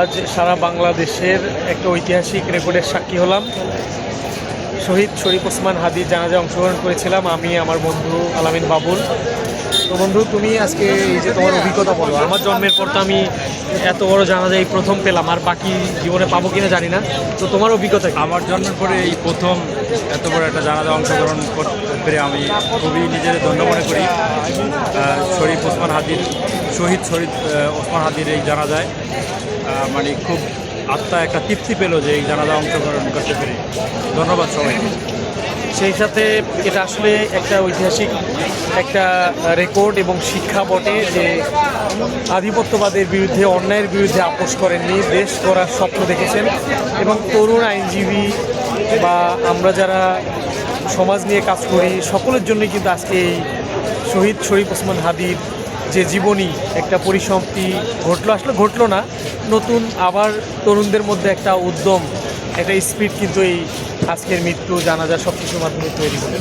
আজ সারা বাংলাদেশের একটা ঐতিহাসিক রেকর্ডের সাক্ষী হলাম। শহীদ শরীফ ওসমান হাদির জানাজায় অংশগ্রহণ করেছিলাম। আমি, আমার বন্ধু আলামিন বাবুল। তো বন্ধু, তুমি আজকে এই যে তোমার অভিজ্ঞতা বলো, আমার জন্মের পর তো আমি এত বড় জানাজা এই প্রথম পেলাম, আর বাকি জীবনে পাবো কিনা জানি না। তো তোমার অভিজ্ঞতা আমার জন্মের পরে এই প্রথম এত বড় একটা জানাজা অংশগ্রহণ করতে পেরে আমি খুবই নিজের ধন্য মনে করি। শরীফ ওসমান হাদির শহীদ শরীফ ওসমান হাদির এই জানাজায় মানে খুব আত্মা একটা তৃপ্তি পেল যে এই জানাজা অংশগ্রহণ করতে পেরে। ধন্যবাদ সবাইকে। সেই সাথে এটা আসলে একটা ঐতিহাসিক একটা রেকর্ড এবং শিক্ষা বটে যে আধিপত্যবাদের বিরুদ্ধে, অন্যায়ের বিরুদ্ধে আপোষ করেননি, দেশ গড়ার স্বপ্ন দেখেছেন এবং তরুণ আইনজীবী বা আমরা যারা সমাজ নিয়ে কাজ করি, সকলের জন্যই কিন্তু আজকে এই শহীদ শরীফ ওসমান হাদির যে জীবনী একটা পরিসমাপ্তি ঘটলো, আসলে ঘটলো না। নতুন আবার তরুণদের মধ্যে একটা উদ্যম, একটা স্পিড কিন্তু এই আজকের মৃত্যু জানাজা সব কিছুর মাধ্যমে তৈরি হবে